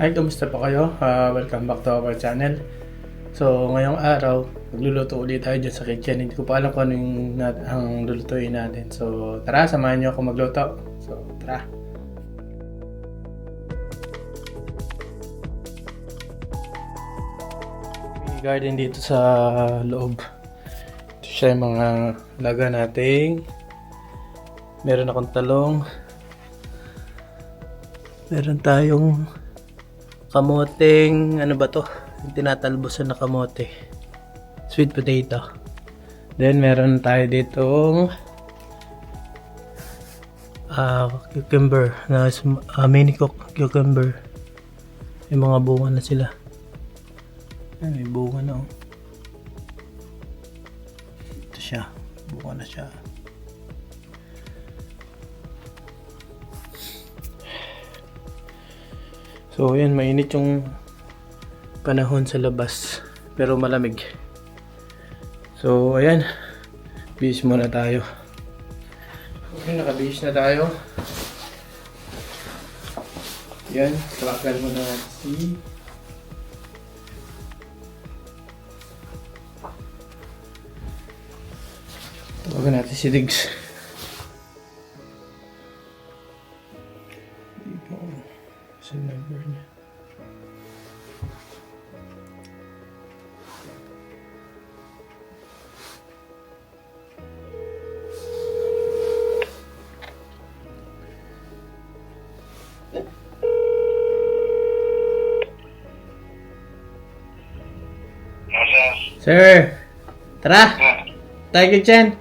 Hi, kumusta po kayo? Ah, welcome back to our channel. So, ngayong araw, magluluto ulit tayo dyan sa kitchen. Hindi ko pa alam kung ano yung nat- ang lulutuin natin. So, tara, samahan niyo ako magluto. So, tara. May garden dito sa loob. Ito siya yung mga laga nating. Meron akong talong. Meron tayong kamoteng, ano ba to? Tinatalbosan na kamote. Sweet potato. Then, meron tayo ditong ah cucumber na ah, mini cu- cucumber. Yung mga bunga na sila. Ay, may bunga na oh. Ito siya. Bunga na siya. So, ayan, mainit yung panahon sa labas. Pero malamig. So, ayan. Bihis muna tayo. Okay, nakabihis na tayo. Yan, tawagan mo na si... Tawagan natin si Diggs. Sir! Tara! ah, Tayo kitchen!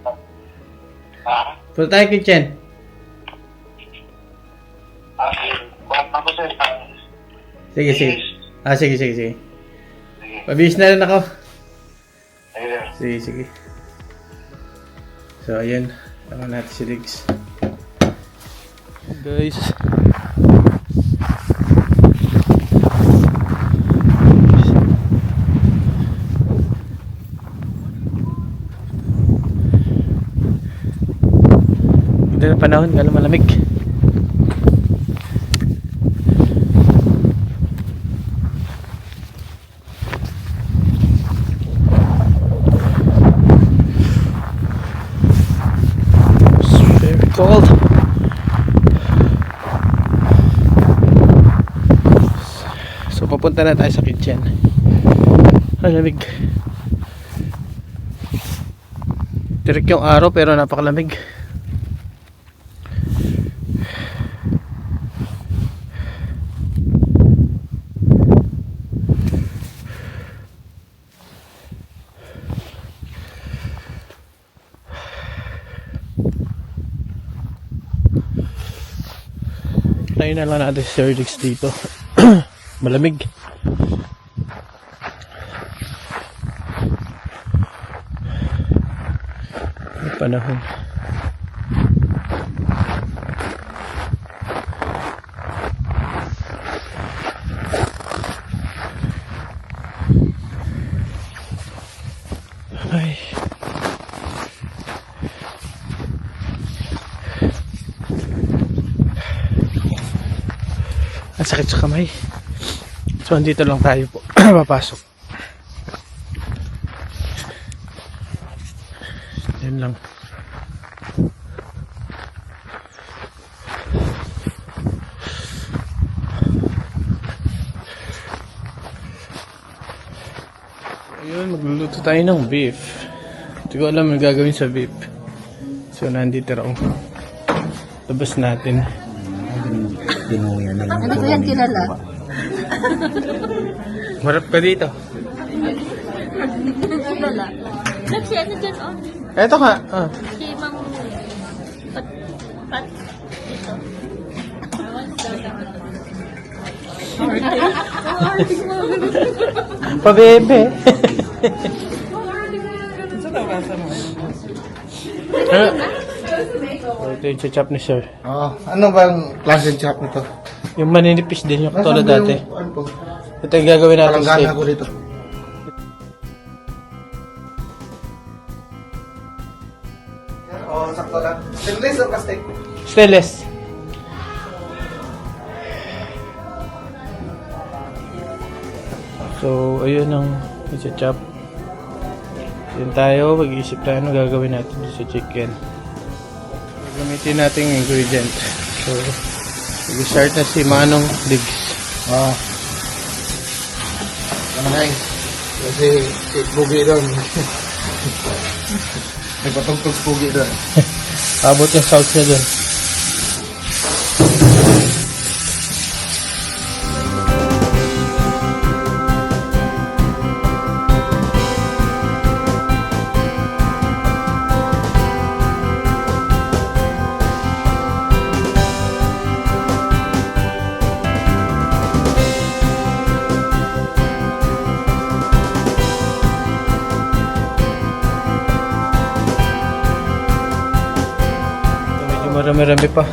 ah, Punta tayo kitchen! ah, ah, Sige, sige. Ah, sige, sige, sige. Pabihis na rin ako. ayun. Sige, sige. So, ayan. Tama natin si Diggs. Guys. Ganda ng panahon, gano'ng malamig. Cold. So papunta na tayo sa kitchen. Ang lamig. Tirik yung araw pero napakalamig. Tayo na lang natin si Sir Dix dito. Malamig. Panahon. Ay. Ang sakit sa kamay. So, andito lang tayo po. Papasok. Yan lang. Ayun, magluluto tayo ng beef. Hindi ko alam ang gagawin sa beef. So, nandito raw. Labas natin. Pinuya na lang. Hindi ko yan kilala. Marap ka dito. Kilala. Nagsi ano dyan, oh. Eto ka. Ah. Si Mang... Pat... Pat... Ito. Pabebe. Ano? Ito yung chop ni sir. Oh, ano bang klase chop nito? Yung maninipis din yung katulad dati. yung- Ano to? Ito yung gagawin natin Palanggana steak. ako dito. Oh, sakto lang. Stainless o plastic? Stainless. So, ayun ang isa-chop. Yun tayo, mag-iisip tayo ano gagawin natin sa chicken. Gagamitin natin yung ingredient. So, mag-start na si Manong Diggs. Na eh. Kasi si Bugi doon. Nagpatugtog si Bugi doon. Abot yung niya dun. Marami-rami pa.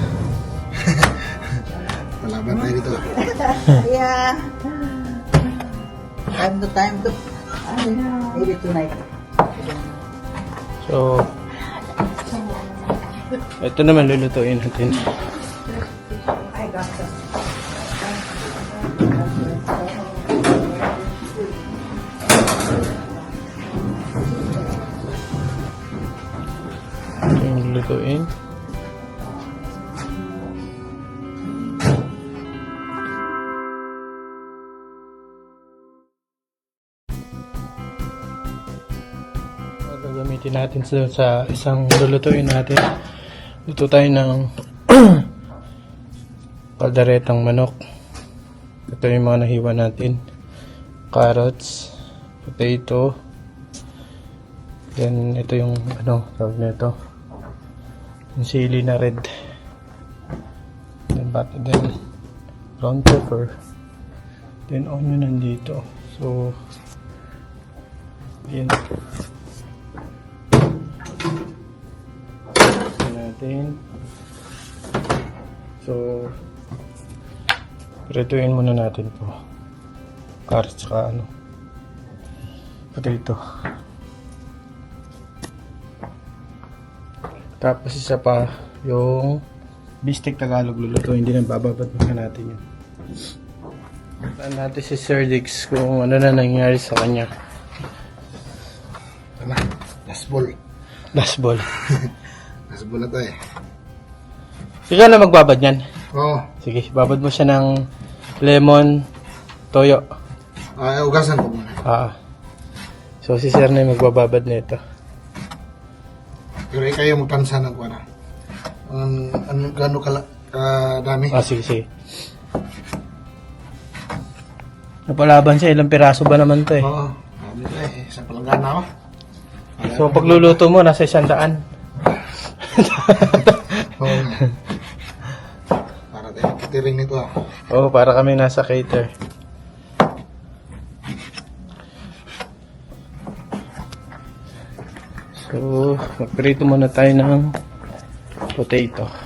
Malaban tayo dito. Yeah. Time to time to. Maybe tonight. So, ito naman lulutuin natin. I got this. Ito yung lulutuin. Gagamitin natin sa, sa isang lulutuin natin. Luto tayo ng kaldaretang manok. Ito yung mga nahiwa natin. Carrots, potato, Then, ito yung, ano, tawag na ito. Yung sili na red. Then, bat, then, brown pepper. Then, onion nandito. So, yun. Natin. So, prituin muna natin to. Carrots tsaka ano. Potato. Tapos isa pa, yung bistek Tagalog luluto, hindi na bababad na natin yun. Saan natin si Sir Dix kung ano na nangyari sa kanya. Tama. Last ball. Last ball. Na tayo. Ikaw na magbabad yan. Oo. Sige, babad mo siya ng lemon, toyo. Ah, ugasan ko muna. Ah. So si Sir na yung magbababad nito. Pero eh, kayo magtansa ng kuwana. Ang ano gaano kala kadami. Ah, sige, sige. Napalaban siya, ilang piraso ba naman to eh. Oo. Dami to eh. Sa palanggana ako. So pagluluto mo, nasa isang daan. Oo. Para tayo kitiring nito ah. Oo, para kami nasa cater. So, magprito muna tayo ng potato.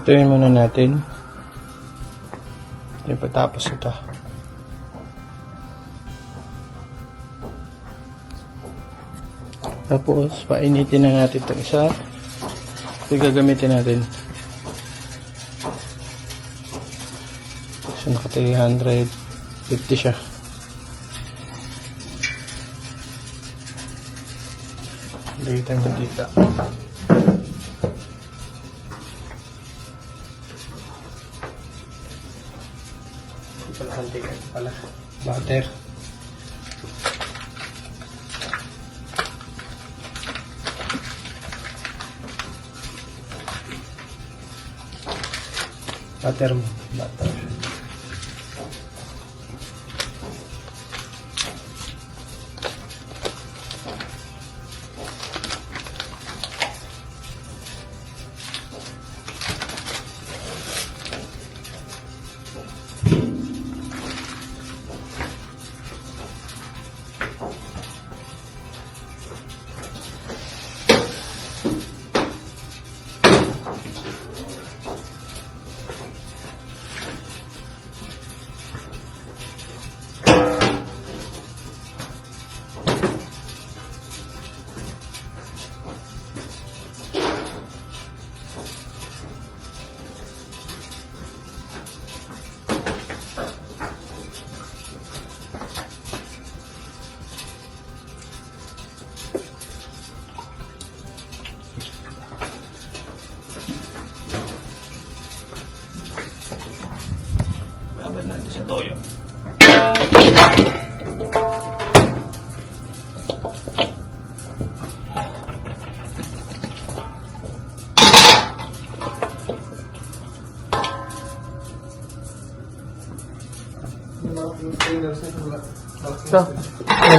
Pirituin muna natin. Then, patapos ito. Tapos, painitin na natin itong isa. Ito yung gagamitin natin. So, naka 350 siya. Lagay tayo mantika. Ito pala. Butter. Butter mo. Butter.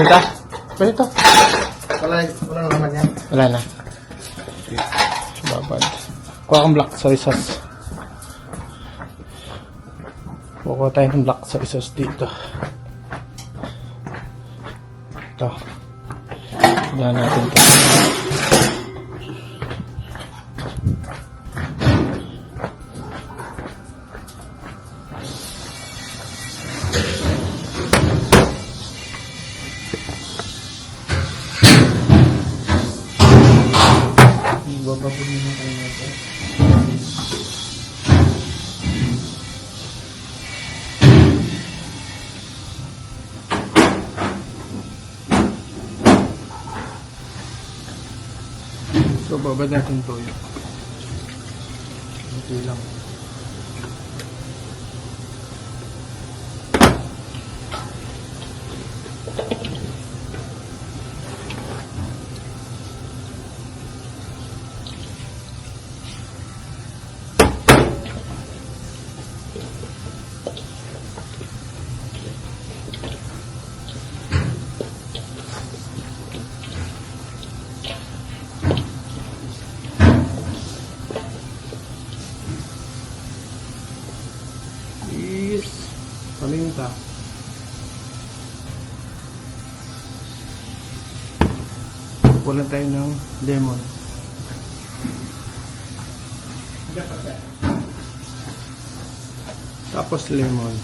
Ano ka? Pwede ito. Wala, wala naman yan. Wala na. Babad. Kuha kang black soy sauce. Kuha tayo ng black soy sauce dito. Ito. Wala natin ito. So, babad natin toyo. Okay lang. Kulang tayo ng lemon. Tapos lemon.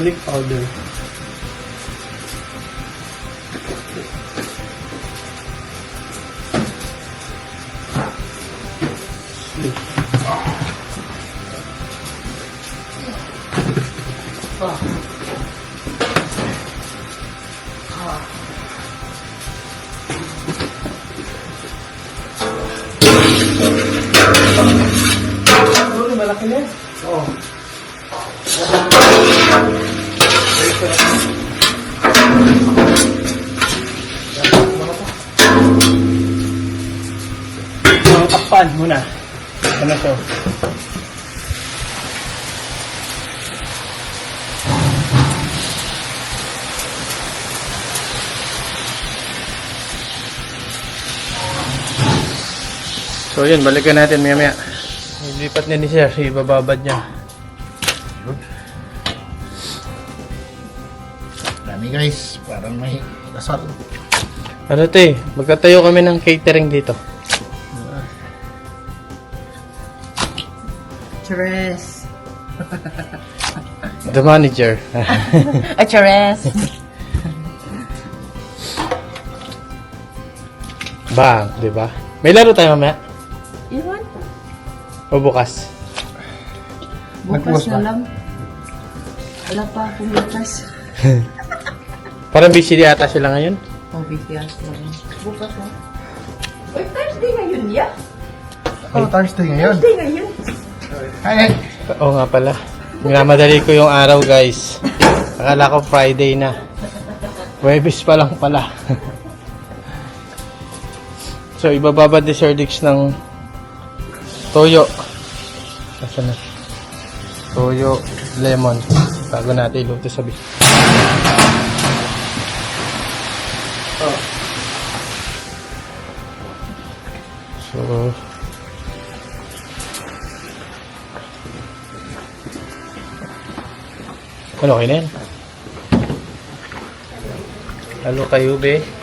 Garlic powder. Malaki na. Oo. Mga takpan muna. Ano to? So yun, balikan natin maya maya. Ilipat na ni Sir, ibababad niya. Guys, parang may kasal. Ano te, magtatayo kami ng catering dito. Cheres. The manager. A cheres. Bang, di ba? May laro tayo mamaya? Iwan. O bukas? Nagbukas Bukas ba? na lang. Wala pa akong bukas. Parang busy di ata sila ngayon. Oh, BTS na rin. Bukas na. Uy, Thursday ngayon, ya? Oh, Thursday ngayon. Thursday ngayon. Hi, hi. Oo nga pala. Minamadali ko yung araw guys. Akala ko Friday na. Webis pa lang pala. so, ibababad ni Sir Dix ng toyo. Nasaan na? Toyo, lemon. Bago natin iluto sa bis. So, Ano, okay na yan? Halo kayo, be.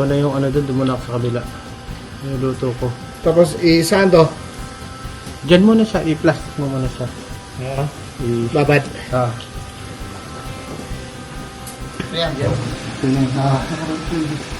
So, ano yung ano doon? Dumuna ako sa kabila. Yung luto ko. Tapos, isaan to? Diyan muna siya. I-plastic mo muna siya. Yeah. I- Babad. ah. Ayan. Ah. Lagyan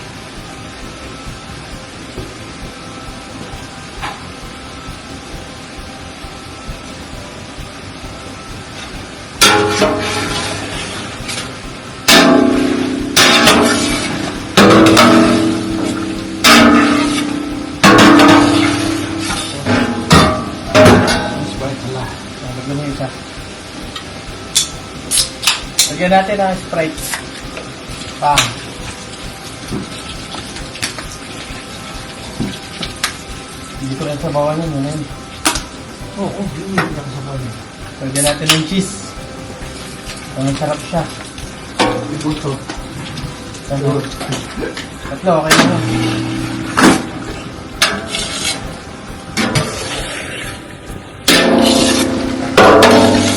Lagyan natin ang Sprite. Pang. Hindi ko lang sabawan yun. Yun yun. Oo, oh, hindi ka kasabay. Lagyan natin ng cheese. Ang sarap siya. Ibuto. Tatlo. Tatlo, okay na.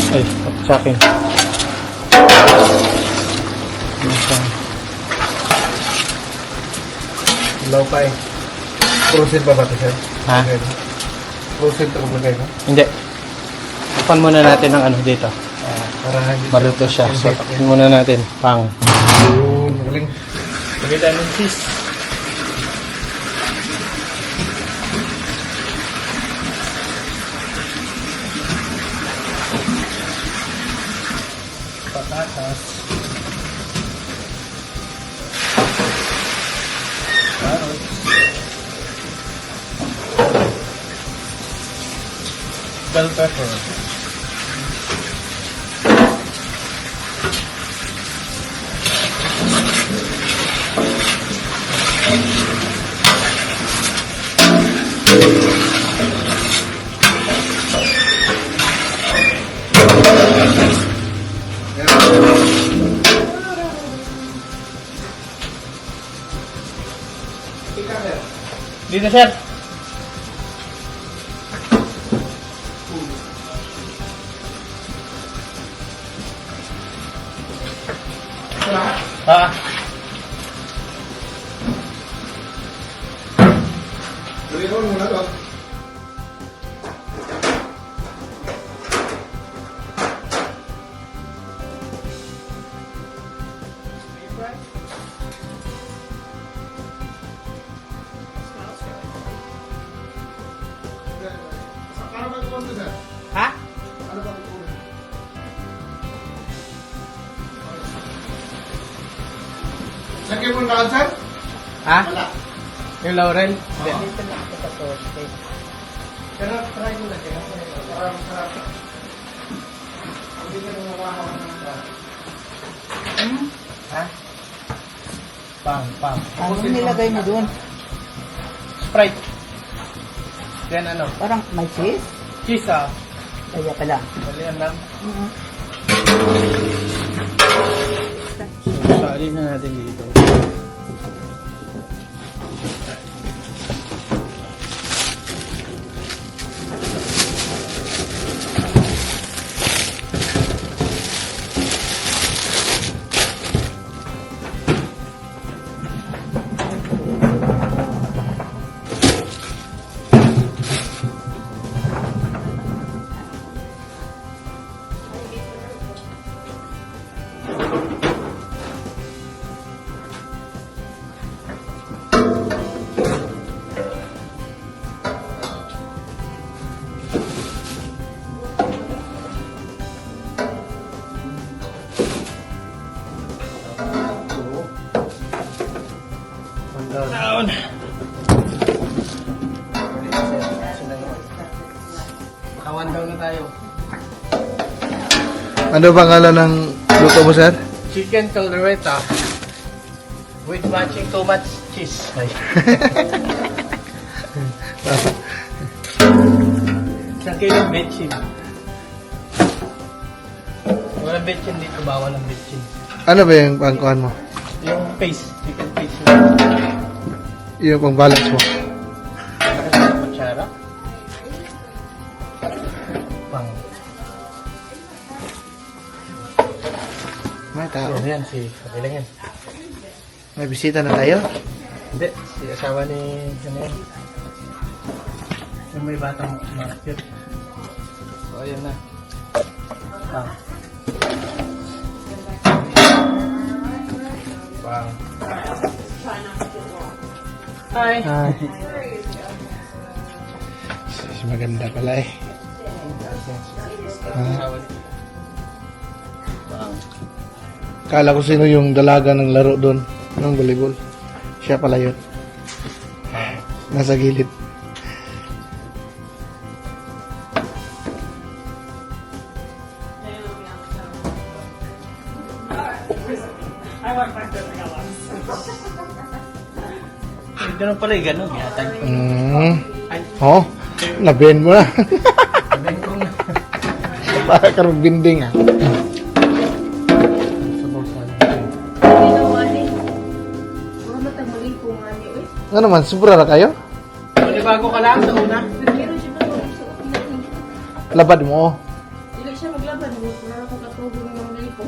Ay, sa akin. Ilaw pa eh. Proceed ba ba ito, sir? Ha? Proceed ito maglagay mo? Hindi. Tapan muna natin ng ano dito. Ah, para hindi Maluto siya. So, tapan muna natin. Pang. Yun, magaling. Lagyan tayo ng cheese. Patatas. Bell pepper. Dito, sir. Ah. Tuloy muna Laurel? Hindi. Pero try mo lang. kaya Parang sarap. Hindi ka na makahawa ng Ha? Pang, pang. Ano nilagay mo doon? Sprite. Then ano? Parang may cheese? Cheese ah. Kaya pala. Dalihan lang. Mhm. So, alin na natin dito. Ano ba ngalan ng luto mo, sir? Chicken caldereta with matching too much cheese. Isang kilong betchin. Walang betchin dito, bawal ang betchin. ano ba yung pangkuhan mo? Yung paste, chicken paste. Yung pang balance mo? Nakasama kutsara. Pang. Tao. Yan, yan, si, okay lang yan. May bisita na tayo. Hindi, si asawa ni, ano yan? Yung may batang market. So, ayan na. Pang. Pang. Hi. Hi. Maganda pala eh. Asawa Kala ko sino yung dalaga ng laro doon, ng volleyball. Siya pala yun. Nasa gilid. Ganun pala yung ganun. Yatag. Mm. Oh, naben mo na. sabihin ko na. Para ka binding ah. Eh. Ano naman, sobra na kayo? bago ka lang sa una. Pero siya matulog sa natin. Labad mo. Dili siya maglaban. Wala ako katulog ng lipo.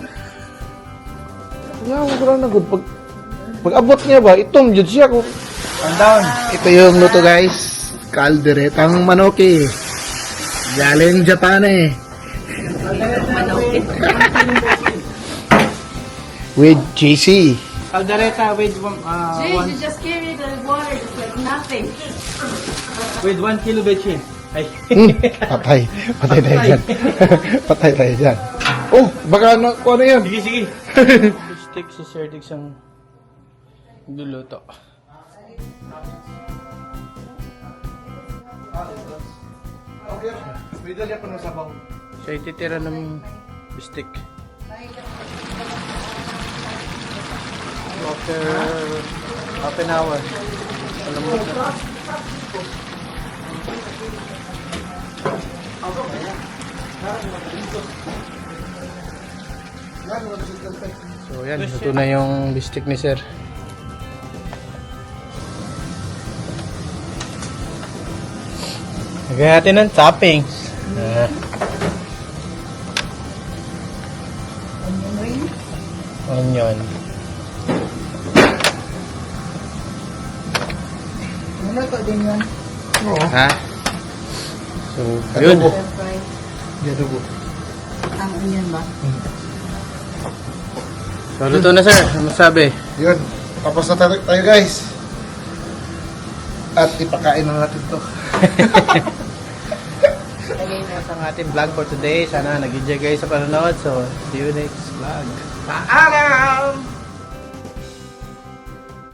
Nga, wala ko na good. Pag, pag abot niya ba, itom jud siya ko. One down. Ito yung luto guys. Kalderetang manoki. Galing Japan eh. With JC. Caldereta with one, uh, one, you just carry the water just like nothing. with one kilo betchin. Ay. Hmm, patay. Patay tayo dyan. patay tayo dyan. Oh, baka ano, kung ano yan? sige, sige. Stick si Sir Dix ang luluto. Okay, pwede niya pa ng sabaw. Siya ititira ng bistik. After half an hour. Alam mo na. So yan, ito na yung bistik ni Sir. Lagyan natin ng toppings. Ah. Onion. Ano to din yun? Oo. Ha? So, yun. Adobo. Adobo. Ang onion ba? So, luto na sir. Ano masabi? Yun. Tapos na tayo, tayo guys. At ipakain na natin to. That's ang ating vlog for today. Sana nag-enjoy kayo sa panonood. So, see you next vlog. Paalam!